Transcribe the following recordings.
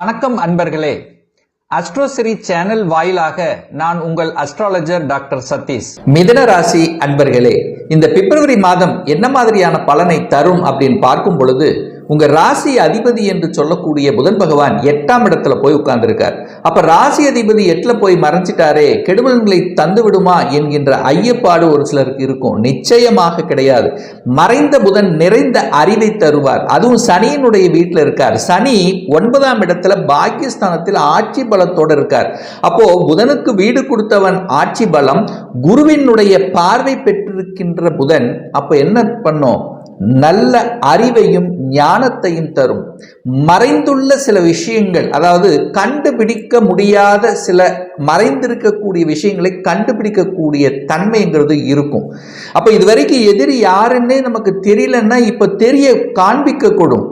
வணக்கம் அன்பர்களே. அஸ்ட்ரோசிரி சேனல் வாயிலாக நான் உங்கள் அஸ்ட்ராலஜர் டாக்டர் சதீஷ். மிதன ராசி அன்பர்களே இந்த பிப்ரவரி மாதம் என்ன மாதிரியான பலனை தரும் அப்படின்னு பார்க்கும் பொழுது உங்க ராசி அதிபதி என்று சொல்லக்கூடிய புதன் பகவான் எட்டாம் இடத்துல போய் உட்கார்ந்துருக்கார். அப்ப ராசி அதிபதி எட்டுல போய் மறைஞ்சிட்டாரே கெடுபலன்களை தந்து விடுமா என்கின்ற ஐயப்பாடு ஒரு சிலருக்கு இருக்கும். நிச்சயமாக கிடையாது. மறைந்த புதன் நிறைந்த அறிவை தருவார். அதுவும் சனியினுடைய வீட்டில் இருக்கார். சனி ஒன்பதாம் இடத்துல பாக்கியஸ்தானத்தில் ஆட்சி பலத்தோடு இருக்கார். அப்போ புதனுக்கு வீடு கொடுத்தவன் ஆட்சி பலம் குருவினுடைய பார்வை பெற்றிருக்கின்ற புதன் அப்போ என்ன பண்ணும்? நல்ல அறிவையும் ஞானத்தையும் தரும். மறைந்துள்ள சில விஷயங்கள் அதாவது கண்டுபிடிக்க முடியாத சில மறைந்திருக்கக்கூடிய விஷயங்களை கண்டுபிடிக்கக்கூடிய தன்மைங்கிறது இருக்கும். அப்போ இதுவரைக்கும் எதிரி யாருன்னே நமக்கு தெரியலன்னா இப்போ தெரிய காண்பிக்கக்கூடும்.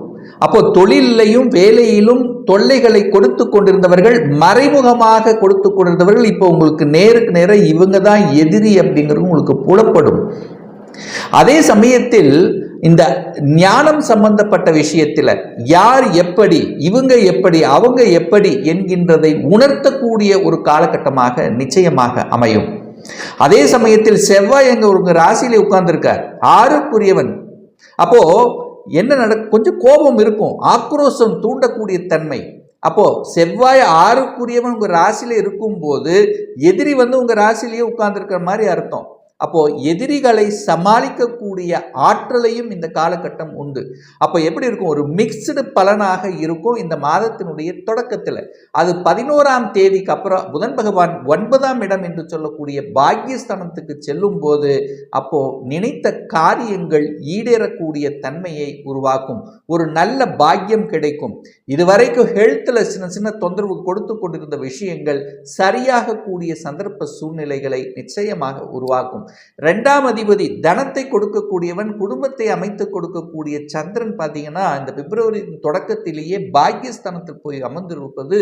அப்போ தொழிலையும் வேலையிலும் தொல்லைகளை கொடுத்து கொண்டிருந்தவர்கள் மறைமுகமாக கொடுத்து கொண்டிருந்தவர்கள் இப்போ உங்களுக்கு நேருக்கு நேராக இவங்க தான் எதிரி அப்படிங்கிறது உங்களுக்கு புலப்படும். அதே சமயத்தில் இந்த ஞானம் சம்பந்தப்பட்ட விஷயத்தில் யார் எப்படி இவங்க எப்படி அவங்க எப்படி என்கின்றதை உணர்த்தக்கூடிய ஒரு காலகட்டமாக நிச்சயமாக அமையும். அதே சமயத்தில் செவ்வாய் எங்க ஒரு ராசியில உட்கார்ந்துருக்கார். ஆறுக்குரியவன். அப்போ என்ன நட கொஞ்சம் கோபம் இருக்கும். ஆக்ரோஷம் தூண்டக்கூடிய தன்மை. அப்போ செவ்வாய் ஆறுக்குரியவன் உங்க ராசியில இருக்கும்போது எதிரி வந்து உங்க ராசிலேயே உட்கார்ந்துருக்கிற மாதிரி அர்த்தம். அப்போ எதிரிகளை சமாளிக்கக்கூடிய ஆற்றலையும் இந்த காலகட்டம் உண்டு. அப்போ எப்படி இருக்கும்? ஒரு மிக்சடு பலனாக இருக்கும் இந்த மாதத்தினுடைய தொடக்கத்தில். அது பதினோராம் தேதிக்கு அப்புறம் புதன் பகவான் ஒன்பதாம் இடம் என்று சொல்லக்கூடிய பாக்கியஸ்தானத்துக்கு செல்லும் போது அப்போ நினைத்த காரியங்கள் ஈடேறக்கூடிய தன்மையை உருவாக்கும். ஒரு நல்ல பாக்கியம் கிடைக்கும். இதுவரைக்கும் ஹெல்த்தில் சின்ன சின்ன தொந்தரவு கொடுத்து கொண்டிருந்த விஷயங்கள் சரியாக கூடிய சந்தர்ப்ப சூழ்நிலைகளை நிச்சயமாக உருவாக்கும். ரெண்டாம் அதிபதி தனத்தை கொடுக்கக்கூடியவன் குடும்பத்தை அமைத்து கொடுக்கக்கூடிய சந்திரன் பார்த்தீங்கன்னா இந்த பிப்ரவரி தொடக்கத்திலேயே பாக்கியஸ்தானத்தில் போய் அமர்ந்திருப்பது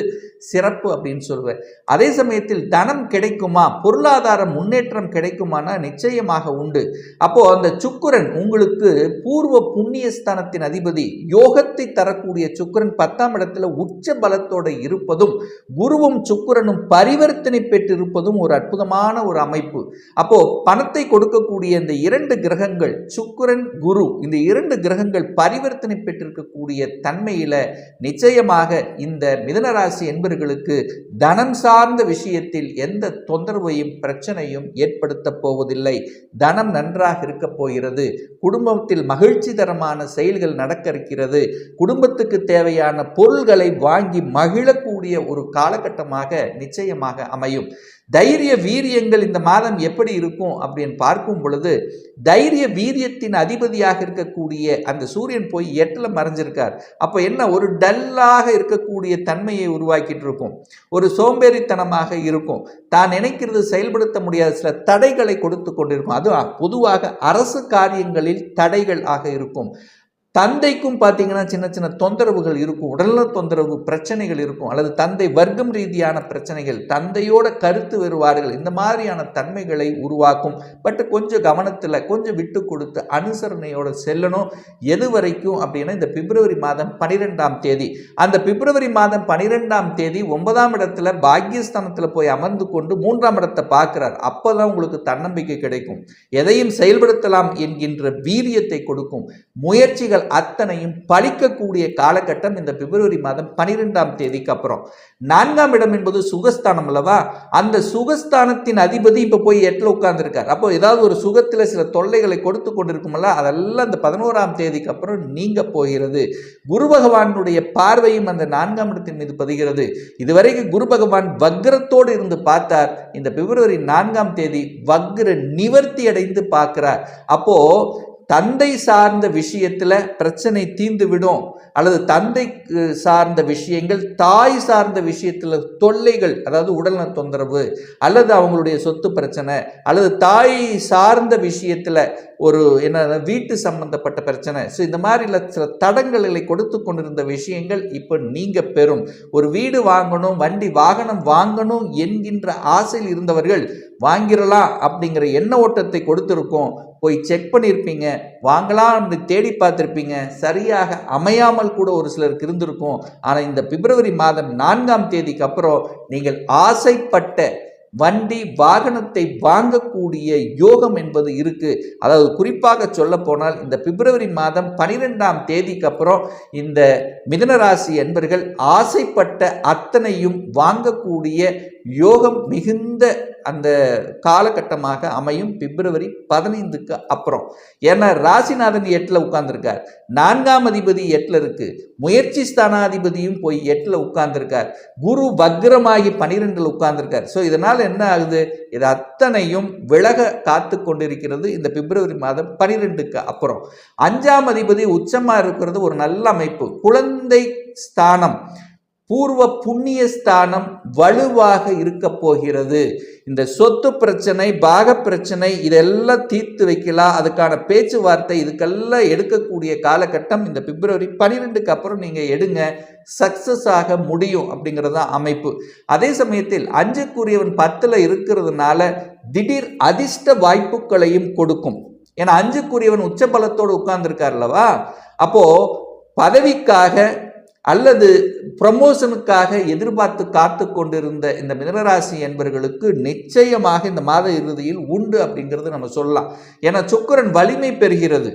சிறப்பு அப்படின்னு சொல்வேன் அதே சமயத்தில் தனம் கிடைக்குமா? பொருளாதார முன்னேற்றம் கிடைக்குமானா? நிச்சயமாக உண்டு. அப்போ அந்த சுக்குரன் உங்களுக்கு பூர்வ புண்ணியஸ்தானத்தின் அதிபதி யோகத்தை தரக்கூடிய சுக்குரன் பத்தாம் இடத்துல உச்ச பலத்தோடு இருப்பதும் குருவும் சுக்குரனும் பரிவர்த்தனை பெற்றிருப்பதும் ஒரு அற்புதமான ஒரு அமைப்பு. அப்போ பணத்தை கொடுக்கக்கூடிய இந்த இரண்டு கிரகங்கள் சுக்கரன் குரு இந்த இரண்டு கிரகங்கள் பரிவர்த்தனை பெற்றிருக்கக்கூடிய தன்மையில் நிச்சயமாக இந்த மிதனராசி என்பர்களுக்கு தனம் சார்ந்த விஷயத்தில் எந்த தொந்தரவையும் பிரச்சனையும் ஏற்படுத்த போவதில்லை. தனம் நன்றாக இருக்க போகிறது. குடும்பத்தில் மகிழ்ச்சி தரமான செயல்கள் நடக்க இருக்கிறது. குடும்பத்துக்கு தேவையான பொருள்களை வாங்கி மகிழக்கூடிய ஒரு காலகட்டமாக நிச்சயமாக அமையும். தைரிய வீரியங்கள் இந்த மாதம் எப்படி இருக்கும் அப்படின்னு பார்க்கும் பொழுது தைரிய வீரியத்தின் அதிபதியாக இருக்கக்கூடிய அந்த சூரியன் போய் எட்டில் மறைஞ்சிருக்கார். அப்போ என்ன? ஒரு டல்லாக இருக்கக்கூடிய தன்மையை உருவாக்கிட்டு இருக்கும். ஒரு சோம்பேறித்தனமாக இருக்கும். தான் நினைக்கிறது செயல்படுத்த முடியாத சில தடைகளை கொடுத்து கொண்டிருக்கும். அது பொதுவாக அரசு காரியங்களில் தடைகள் ஆக இருக்கும். தந்தைக்கும் பார்த்தீங்கன்னா சின்ன சின்ன தொந்தரவுகள் இருக்கும். உடல்நல தொந்தரவு பிரச்சனைகள் இருக்கும். அல்லது தந்தை வர்க்கம் ரீதியான பிரச்சனைகள் தந்தையோட கருத்து வருவார்கள் இந்த மாதிரியான தன்மைகளை உருவாக்கும். பட் கொஞ்சம் கவனத்தில் கொஞ்சம் விட்டு கொடுத்து அனுசரணையோடு செல்லணும். எது வரைக்கும் அப்படின்னா இந்த பிப்ரவரி மாதம் பனிரெண்டாம் தேதி. அந்த பிப்ரவரி மாதம் பனிரெண்டாம் தேதி ஒன்பதாம் இடத்துல பாக்கியஸ்தானத்தில் போய் அமர்ந்து கொண்டு மூன்றாம் இடத்தை பார்க்கிறார். அப்போதான் உங்களுக்கு தன்னம்பிக்கை கிடைக்கும். எதையும் செயல்படுத்தலாம் என்கின்ற வீரியத்தை கொடுக்கும். முயற்சிகள் அத்தனையும் பழிக்கக்கூடிய காலகட்டம் இந்த பிப்ரவரி மாதம் பனிரெண்டாம் தேதிக்கு அப்புறம். நான்காம் இடம் என்பது சுகஸ்தானம் அல்லவா? அந்த சுகஸ்தானத்தின் அதிபதி இப்போ போய் எட்டில் உட்கார்ந்துருக்கார். அப்போ ஏதாவது ஒரு சுகத்தில் சில தொல்லைகளை கொடுத்து கொண்டிருக்குமல்ல? அதெல்லாம் அந்த பதினோராம் தேதிக்கு அப்புறம் நீங்க போகிறது. குரு பகவானுடைய பார்வையும் அந்த நான்காம் இடத்தின் மீது பதிகிறது. இதுவரைக்கும் குரு பகவான் வக்ரத்தோடு இருந்து பார்த்தார். இந்த பிப்ரவரி நான்காம் தேதி வக்ர நிவர்த்தி அடைந்து பார்க்கிறார். அப்போ தந்தை சார்ந்த விஷயத்தில் பிரச்சனை தீந்துவிடும் அல்லது தந்தை சார்ந்த விஷயங்கள் தாய் சார்ந்த விஷயத்தில் தொல்லைகள் அதாவது உடல்நல தொந்தரவு அல்லது அவங்களுடைய சொத்து பிரச்சனை அல்லது தாய் சார்ந்த விஷயத்தில் ஒரு என்ன வீட்டு சம்பந்தப்பட்ட பிரச்சனை. ஸோ இந்த மாதிரி சில தடங்களை கொடுத்து கொண்டிருந்த விஷயங்கள் இப்போ நீங்கள் பெறும். ஒரு வீடு வாங்கணும் வண்டி வாகனம் வாங்கணும் என்கின்ற ஆசையில் இருந்தவர்கள் வாங்கிடலாம் அப்படிங்கிற எண்ண ஓட்டத்தை கொடுத்துருக்கோம். போய் செக் பண்ணியிருப்பீங்க வாங்கலாம் அப்படி தேடி பார்த்துருப்பீங்க. சரியாக அமையாமல் கூட ஒரு சிலருக்கு இருந்திருக்கும். ஆனால் இந்த பிப்ரவரி மாதம் நான்காம் தேதிக்கு அப்புறம் நீங்கள் ஆசைப்பட்ட வண்டி வாகனத்தை வாங்கக்கூடிய யோகம் என்பது இருக்கு. அதாவது குறிப்பாக சொல்ல போனால் இந்த பிப்ரவரி மாதம் பனிரெண்டாம் தேதிக்கு அப்புறம் இந்த மிதனராசி என்பர்கள் ஆசைப்பட்ட அத்தனையும் வாங்கக்கூடிய யோகம் மிகுந்த அந்த காலகட்டமாக அமையும் பிப்ரவரி பதினைந்துக்கு அப்புறம். ஏன்னா ராசிநாதன் எட்டில் உட்கார்ந்துருக்கார். நான்காம் அதிபதி எட்டில் இருக்கு. முயற்சி ஸ்தானாதிபதியும் போய் எட்டில் உட்கார்ந்துருக்கார். குரு வக்ரமாகி பனிரெண்டில் உட்கார்ந்துருக்கார். ஸோ இதனால் என்ன ஆகுது? இது அத்தனையும் விலக காத்து கொண்டிருக்கிறது இந்த பிப்ரவரி மாதம் பனிரெண்டுக்கு அப்புறம். அஞ்சாம் அதிபதி உச்சமாக இருக்கிறது ஒரு நல்ல அமைப்பு. குழந்தை ஸ்தானம். பூர்வ புண்ணிய ஸ்தானம் வலுவாக இருக்க போகிறது. இந்த சொத்து பிரச்சனை பாக பிரச்சனை இதெல்லாம் தீர்த்து வைக்கலாம். அதுக்கான பேச்சுவார்த்தை இதுக்கெல்லாம் எடுக்கக்கூடிய காலகட்டம் இந்த பிப்ரவரி பன்னிரெண்டுக்கு அப்புறம் நீங்கள் எடுங்க. சக்சஸ் ஆக முடியும் அப்படிங்கிறது தான் அமைப்பு. அதே சமயத்தில் அஞ்சுக்குரியவன் பத்தில் இருக்கிறதுனால திடீர் அதிர்ஷ்ட வாய்ப்புகளையும் கொடுக்கும். ஏன்னா அஞ்சுக்குரியவன் உச்ச பலத்தோடு அல்லவா? அப்போ பதவிக்காக அல்லது ப்ரமோஷனுக்காக எதிர்பார்த்து காத்து கொண்டிருந்த இந்த மிதனராசி என்பவர்களுக்கு நிச்சயமாக இந்த மாத இறுதியில் உண்டு அப்படிங்கிறது நம்ம சொல்லலாம். ஏன்னா சுக்கரன் வலிமை பெறுகிறது.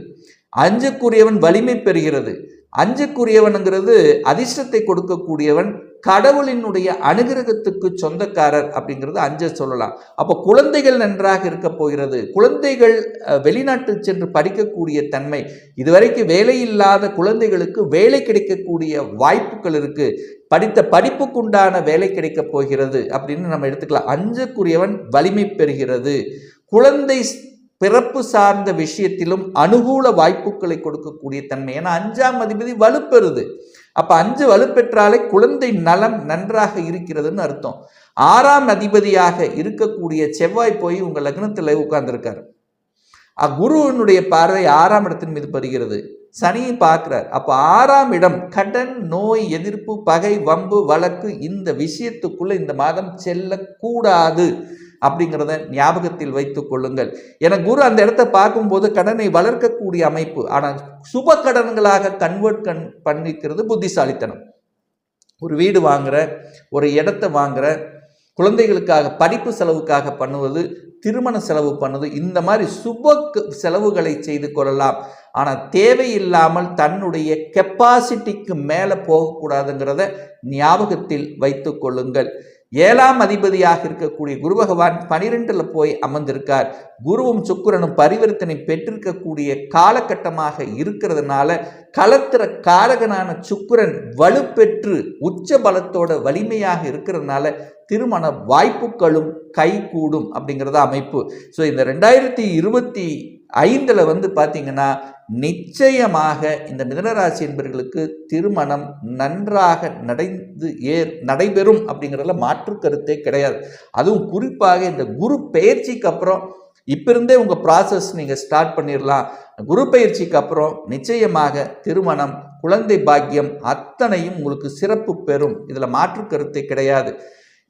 அஞ்சுக்குரியவன் வலிமை பெறுகிறது. அஞ்சுக்குரியவனுங்கிறது அதிர்ஷ்டத்தை கொடுக்கக்கூடியவன் கடவுளினுடைய அனுகிரகத்துக்கு சொந்தக்காரர் அப்படிங்கிறது அஞ்ச சொல்லலாம். அப்போ குழந்தைகள் நன்றாக இருக்க போகிறது. குழந்தைகள் வெளிநாட்டு சென்று படிக்கக்கூடிய தன்மை இதுவரைக்கும் வேலை இல்லாத குழந்தைகளுக்கு வேலை கிடைக்கக்கூடிய வாய்ப்புகள் இருக்கு. படித்த படிப்புக்குண்டான வேலை கிடைக்கப் போகிறது அப்படின்னு நம்ம எடுத்துக்கலாம். அஞ்சுக்குரியவன் வலிமை பெறுகிறது. குழந்தை பிறப்பு சார்ந்த விஷயத்திலும் அனுகூல வாய்ப்புகளை கொடுக்கக்கூடிய தன்மை. ஏன்னா அஞ்சாம் அதிபதி வலுப்பெறுது. அப்ப அஞ்சு வலுப்பெற்றாலே குழந்தை நலம் நன்றாக இருக்கிறதுன்னு அர்த்தம். ஆறாம் அதிபதியாக இருக்கக்கூடிய செவ்வாய் போய் உங்க லக்னத்தில் உட்கார்ந்துருக்காரு. குருவினுடைய பார்வை ஆறாம் இடத்தின் மீது படுகிறது. சனியை பார்க்கிறார். அப்போ ஆறாம் இடம் கடன் நோய் எதிர்ப்பு பகை வம்பு வழக்கு இந்த விஷயத்துக்குள்ள இந்த மாதம் செல்லக்கூடாது. அப்படிங்கிறத ஞாபகத்தில் வைத்துக் கொள்ளுங்கள். என குரு அந்த இடத்த பார்க்கும்போது கடனை வளர்க்கக்கூடிய அமைப்பு. ஆனால் சுப கடன்களாக கன்வெர்ட் கண் பண்ணிக்கிறது புத்திசாலித்தனம். ஒரு வீடு வாங்குற ஒரு இடத்த வாங்குற குழந்தைகளுக்காக படிப்பு செலவுக்காக பண்ணுவது திருமண செலவு பண்ணுவது இந்த மாதிரி சுப செலவுகளை செய்து கொள்ளலாம். ஆனால் தேவையில்லாமல் தன்னுடைய கெப்பாசிட்டிக்கு மேலே போகக்கூடாதுங்கிறத ஞாபகத்தில் வைத்து கொள்ளுங்கள். ஏழாம் அதிபதியாக இருக்கக்கூடிய குரு பகவான் பனிரெண்டில் போய் அமர்ந்திருக்கார். குருவும் சுக்கரனும் பரிவர்த்தனை பெற்றிருக்கக்கூடிய காலகட்டமாக இருக்கிறதுனால களத்திர காரகனான சுக்கிரன் வலுப்பெற்று உச்ச பலத்தோட வலிமையாக இருக்கிறதுனால திருமண வாய்ப்புகளும் கைகூடும் அப்படிங்கிறத அமைப்பு. ஸோ இந்த ரெண்டாயிரத்தி இருபத்தி ஐந்தில் வந்து பார்த்தீங்கன்னா நிச்சயமாக இந்த மிதனராசி என்பவர்களுக்கு திருமணம் நன்றாக நடைந்து ஏ நடைபெறும் அப்படிங்கிறதுல மாற்று கருத்தே கிடையாது. அதுவும் குறிப்பாக இந்த குரு பயிற்சிக்கு அப்புறம் இப்போ இருந்தே உங்கள் ப்ராசஸ் நீங்கள் ஸ்டார்ட் பண்ணிடலாம் குரு பயிற்சிக்கு அப்புறம் நிச்சயமாக திருமணம் குழந்தை பாக்கியம் அத்தனையும் உங்களுக்கு சிறப்பு பெறும். இதில் மாற்று கருத்தே கிடையாது.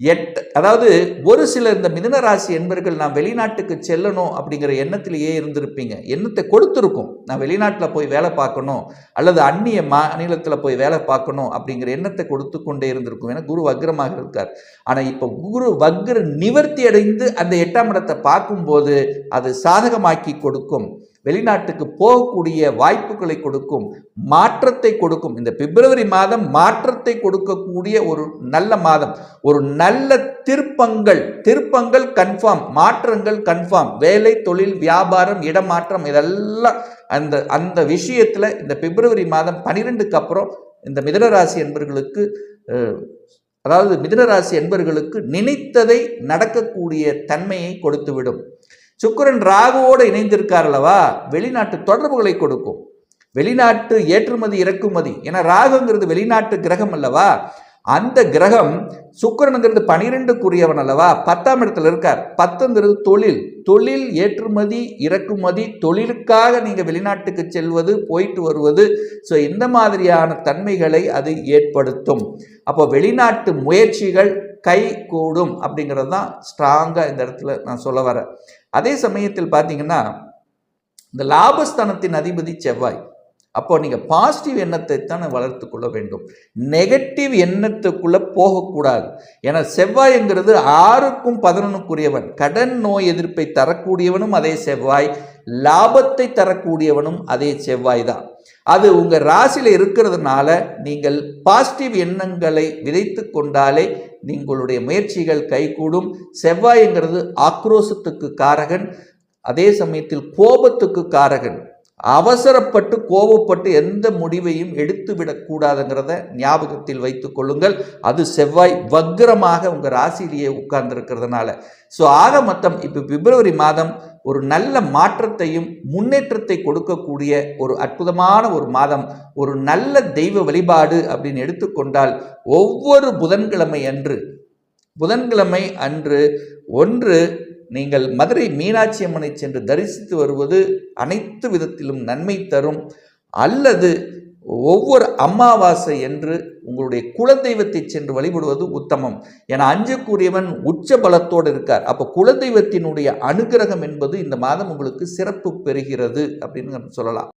எட் அதாவது ஒரு சிலர் இந்த மிதுன ராசி என்பர்கள் நான் வெளிநாட்டுக்கு செல்லணும் அப்படிங்கிற எண்ணத்திலேயே இருந்திருப்பீங்க. எண்ணத்தை கொடுத்துருக்கும். நான் வெளிநாட்டில் போய் வேலை பார்க்கணும் அல்லது அந்நிய மாநிலத்தில் போய் வேலை பார்க்கணும் அப்படிங்கிற எண்ணத்தை கொடுத்து கொண்டே இருந்திருக்கும். ஏன்னா குரு வக்ரமாக இருக்கார். ஆனால் இப்போ குரு வக்ர நிவர்த்தி அடைந்து அந்த எட்டாம் இடத்தை பார்க்கும்போது அது சாதகமாக்கி கொடுக்கும். வெளிநாட்டுக்கு போகக்கூடிய வாய்ப்புகளை கொடுக்கும் மாற்றத்தை கொடுக்கும். இந்த பிப்ரவரி மாதம் மாற்றத்தை கொடுக்கக்கூடிய ஒரு நல்ல மாதம். ஒரு நல்ல திருப்பங்கள் திருப்பங்கள் கன்ஃபார்ம் மாற்றங்கள் கன்ஃபார்ம் வேலை தொழில் வியாபாரம் இடமாற்றம் இதெல்லாம் அந்த அந்த விஷயத்தில் இந்த பிப்ரவரி மாதம் பன்னிரெண்டுக்கு அப்புறம் இந்த மிதனராசி என்பர்களுக்கு அதாவது மிதனராசி என்பர்களுக்கு நினைத்ததை நடக்கக்கூடிய தன்மையை கொடுத்துவிடும். சுக்கிரன் ராகுவோடு இணைந்திருக்கார் அல்லவா? வெளிநாட்டு தொடர்புகளை கொடுக்கும். வெளிநாட்டு ஏற்றுமதி இறக்குமதி. ஏன்னா ராகுங்கிறது வெளிநாட்டு கிரகம் அல்லவா? அந்த கிரகம் சுக்கிரனுங்கிறது பனிரெண்டுக்குரியவன் அல்லவா? பத்தாம் இடத்துல இருக்கார். பத்துங்கிறது தொழில். தொழில் ஏற்றுமதி இறக்குமதி தொழிலுக்காக நீங்கள் வெளிநாட்டுக்கு செல்வது போயிட்டு வருவது. ஸோ இந்த மாதிரியான தன்மைகளை அது ஏற்படுத்தும். அப்போ வெளிநாட்டு முயற்சிகள் கை கூடும் அப்படிங்கிறது தான் ஸ்ட்ராங்காக இந்த இடத்துல நான் சொல்ல வரேன். அதே சமயத்தில் பார்த்தீங்கன்னா இந்த லாபஸ்தானத்தின் அதிபதி செவ்வாய். அப்போ நீங்கள் பாசிட்டிவ் எண்ணத்தை தான் வளர்த்து கொள்ள வேண்டும். நெகட்டிவ் எண்ணத்துக்குள்ளே போகக்கூடாது. ஏன்னா செவ்வாய்ங்கிறது ஆறுக்கும் பதனனுக்குரியவன் கடன் நோய் எதிர்ப்பை தரக்கூடியவனும் அதே செவ்வாய். லாபத்தை தரக்கூடியவனும் அதே செவ்வாய் தான். அது உங்கள் ராசியில் இருக்கிறதுனால நீங்கள் பாசிட்டிவ் எண்ணங்களை விதைத்து கொண்டாலே நீங்களுடைய முயற்சிகள் கைகூடும். செவ்வாய்ங்கிறது ஆக்ரோஷத்துக்கு காரகன் அதே சமயத்தில் கோபத்துக்கு காரகன். அவசரப்பட்டு கோபப்பட்டு எந்த முடிவையும் எடுத்து விடக்கூடாதுங்கிறத ஞாபகத்தில் வைத்துக் கொள்ளுங்கள். அது செவ்வாய் வக்ரமாக உங்கள் ராசியிலேயே உட்கார்ந்துருக்கிறதுனால. ஸோ ஆக மொத்தம் இப்போ பிப்ரவரி மாதம் ஒரு நல்ல மாற்றத்தையும் முன்னேற்றத்தை கொடுக்கக்கூடிய ஒரு அற்புதமான ஒரு மாதம் ஒரு நல்ல தெய்வ வழிபாடு அப்படின்னு எடுத்துக்கொண்டால் ஒவ்வொரு புதன்கிழமை அன்று புதன்கிழமை அன்று ஒன்று நீங்கள் மதுரை மீனாட்சி அம்மனை சென்று தரிசித்து வருவது அனைத்து விதத்திலும் நன்மை தரும். அல்லது ஒவ்வொரு அமாவாசை என்று உங்களுடைய குலதெய்வத்தை சென்று வழிபடுவது உத்தமம். என அஞ்சக்கூடியவன் உச்ச பலத்தோடு இருக்கார். அப்போ குலதெய்வத்தினுடைய அனுகிரகம் என்பது இந்த மாதம் உங்களுக்கு சிறப்பு பெறுகிறது அப்படின்னு சொல்லலாம்.